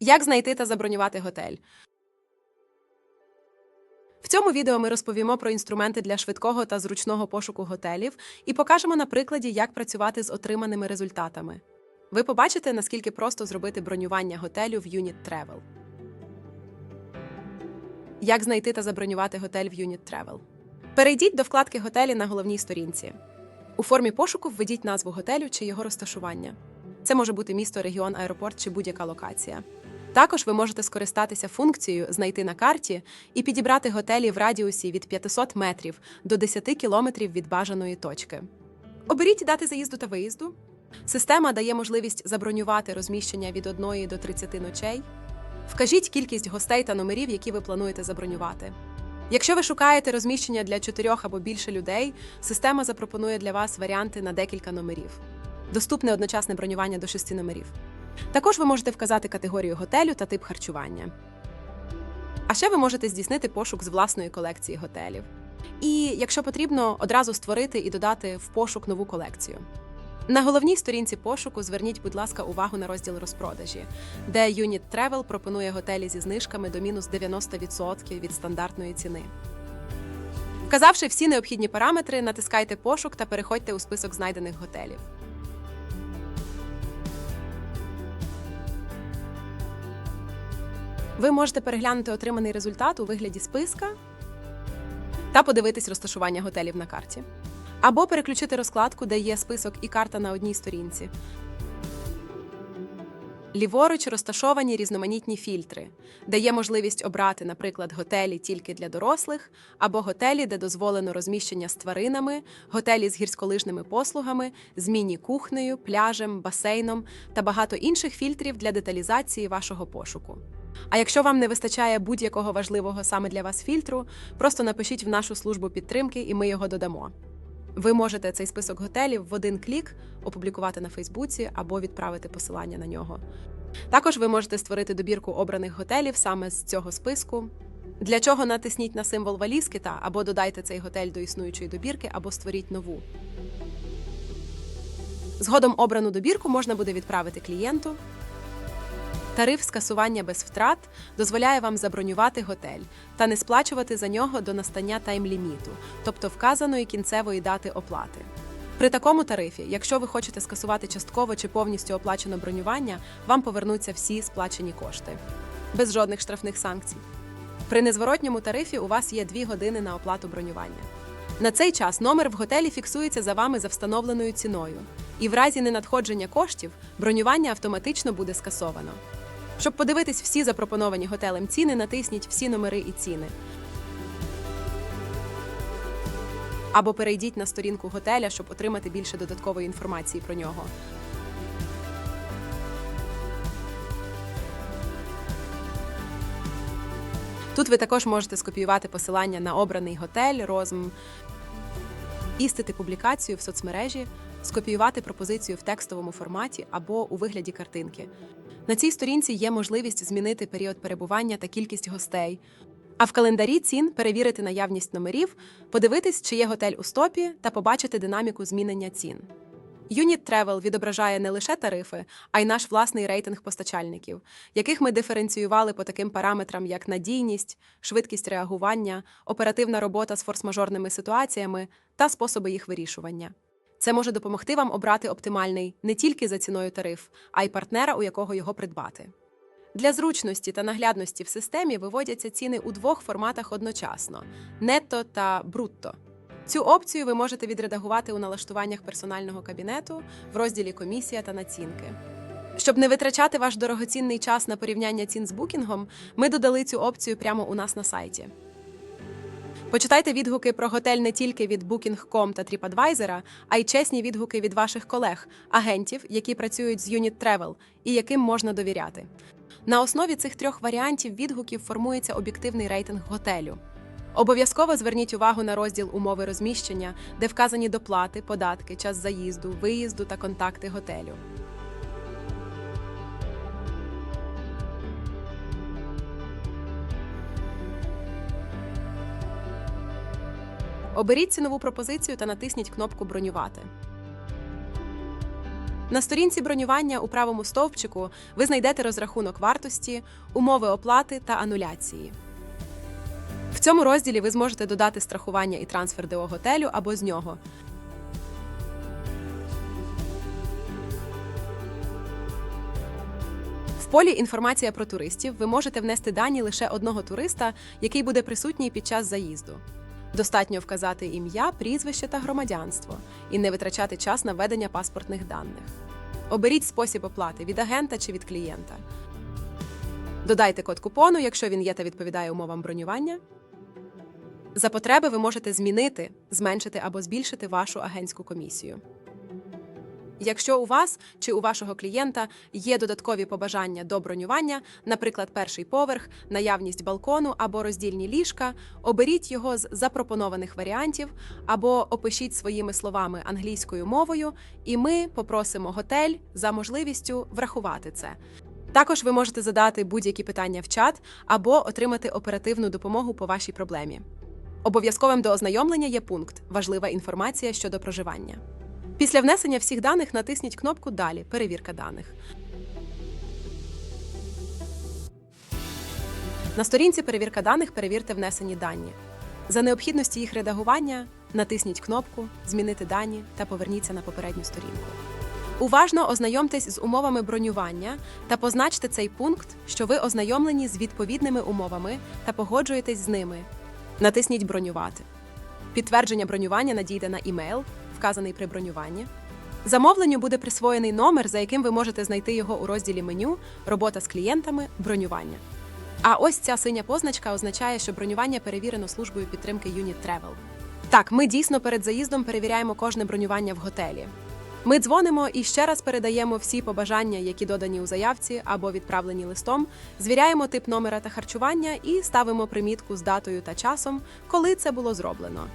Як знайти та забронювати готель? В цьому відео ми розповімо про інструменти для швидкого та зручного пошуку готелів і покажемо на прикладі, як працювати з отриманими результатами. Ви побачите, наскільки просто зробити бронювання готелю в Unit Travel. Як знайти та забронювати готель в Unit Travel? Перейдіть до вкладки готелі на головній сторінці. У формі пошуку введіть назву готелю чи його розташування. Це може бути місто, регіон, аеропорт чи будь-яка локація. Також ви можете скористатися функцією Знайти на карті і підібрати готелі в радіусі від 500 метрів до 10 кілометрів від бажаної точки. Оберіть дати заїзду та виїзду. Система дає можливість забронювати розміщення від 1 до 30 ночей. Вкажіть кількість гостей та номерів, які ви плануєте забронювати. Якщо ви шукаєте розміщення для чотирьох або більше людей, система запропонує для вас варіанти на декілька номерів. Доступне одночасне бронювання до шести номерів. Також ви можете вказати категорію готелю та тип харчування. А ще ви можете здійснити пошук з власної колекції готелів. І, якщо потрібно, одразу створити і додати в пошук нову колекцію. На головній сторінці пошуку зверніть, будь ласка, увагу на розділ розпродажі, де Unit Travel пропонує готелі зі знижками до мінус 90% від стандартної ціни. Вказавши всі необхідні параметри, натискайте пошук та переходьте у список знайдених готелів. Ви можете переглянути отриманий результат у вигляді списка та подивитись розташування готелів на карті. Або переключити розкладку, де є список і карта на одній сторінці. Ліворуч розташовані різноманітні фільтри, де є можливість обрати, наприклад, готелі тільки для дорослих, або готелі, де дозволено розміщення з тваринами, готелі з гірськолижними послугами, з міні-кухнею, пляжем, басейном та багато інших фільтрів для деталізації вашого пошуку. А якщо вам не вистачає будь-якого важливого саме для вас фільтру, просто напишіть в нашу службу підтримки, і ми його додамо. Ви можете цей список готелів в один клік опублікувати на Фейсбуці або відправити посилання на нього. Також ви можете створити добірку обраних готелів саме з цього списку. Для чого натисніть на символ валізки та або додайте цей готель до існуючої добірки, або створіть нову. Згодом обрану добірку можна буде відправити клієнту. Тариф скасування без втрат дозволяє вам забронювати готель та не сплачувати за нього до настання тайм-ліміту, тобто вказаної кінцевої дати оплати. При такому тарифі, якщо ви хочете скасувати частково чи повністю оплачено бронювання, вам повернуться всі сплачені кошти без жодних штрафних санкцій. При незворотньому тарифі у вас є 2 години на оплату бронювання. На цей час номер в готелі фіксується за вами за встановленою ціною, і в разі ненадходження коштів бронювання автоматично буде скасовано. Щоб подивитись всі запропоновані готелем ціни, натисніть всі номери і ціни. Або перейдіть на сторінку готеля, щоб отримати більше додаткової інформації про нього. Тут ви також можете скопіювати посилання на обраний готель, розм, істити публікацію в соцмережі, скопіювати пропозицію в текстовому форматі або у вигляді картинки. На цій сторінці є можливість змінити період перебування та кількість гостей. А в календарі цін перевірити наявність номерів, подивитись, чи є готель у стопі, та побачити динаміку змінення цін. Unit Travel відображає не лише тарифи, а й наш власний рейтинг постачальників, яких ми диференціювали по таким параметрам, як надійність, швидкість реагування, оперативна робота з форс-мажорними ситуаціями та способи їх вирішування. Це може допомогти вам обрати оптимальний не тільки за ціною тариф, а й партнера, у якого його придбати. Для зручності та наглядності в системі виводяться ціни у двох форматах одночасно нетто та брутто. Цю опцію ви можете відредагувати у налаштуваннях персонального кабінету в розділі Комісія та націнки. Щоб не витрачати ваш дорогоцінний час на порівняння цін з букінгом, ми додали цю опцію прямо у нас на сайті. Почитайте відгуки про готель не тільки від Booking.com та TripAdvisor, а й чесні відгуки від ваших колег, агентів, які працюють з Unit Travel і яким можна довіряти. На основі цих трьох варіантів відгуків формується об'єктивний рейтинг готелю. Обов'язково зверніть увагу на розділ умови розміщення, де вказані доплати, податки, час заїзду, виїзду та контакти готелю. Оберіть цінову пропозицію та натисніть кнопку Бронювати. На сторінці бронювання у правому стовпчику ви знайдете розрахунок вартості, умови оплати та ануляції. В цьому розділі ви зможете додати страхування і трансфер до готелю або з нього. В полі інформація про туристів ви можете внести дані лише одного туриста, який буде присутній під час заїзду. Достатньо вказати ім'я, прізвище та громадянство і не витрачати час на ведення паспортних даних. Оберіть спосіб оплати від агента чи від клієнта. Додайте код купону, якщо він є та відповідає умовам бронювання. За потреби ви можете змінити, зменшити або збільшити вашу агентську комісію. Якщо у вас чи у вашого клієнта є додаткові побажання до бронювання, наприклад, перший поверх, наявність балкону або роздільні ліжка, оберіть його з запропонованих варіантів або опишіть своїми словами англійською мовою, і ми попросимо готель за можливістю врахувати це. Також ви можете задати будь-які питання в чат або отримати оперативну допомогу по вашій проблемі. Обов'язковим до ознайомлення є пункт Важлива інформація щодо проживання. Після внесення всіх даних натисніть кнопку Далі перевірка даних. На сторінці перевірка даних перевірте внесені дані. За необхідності їх редагування натисніть кнопку Змінити дані та поверніться на попередню сторінку. Уважно ознайомтесь з умовами бронювання та позначте цей пункт, що ви ознайомлені з відповідними умовами та погоджуєтесь з ними. Натисніть Бронювати. Підтвердження бронювання надійде на імейл, вказаний при бронюванні. Замовленню буде присвоєний номер, за яким ви можете знайти його у розділі меню Робота з клієнтами, бронювання. А ось ця синя позначка означає, що бронювання перевірено службою підтримки Unit Travel. Так, ми дійсно перед заїздом перевіряємо кожне бронювання в готелі. Ми дзвонимо і ще раз передаємо всі побажання, які додані у заявці або відправлені листом, звіряємо тип номера та харчування і ставимо примітку з датою та часом, коли це було зроблено.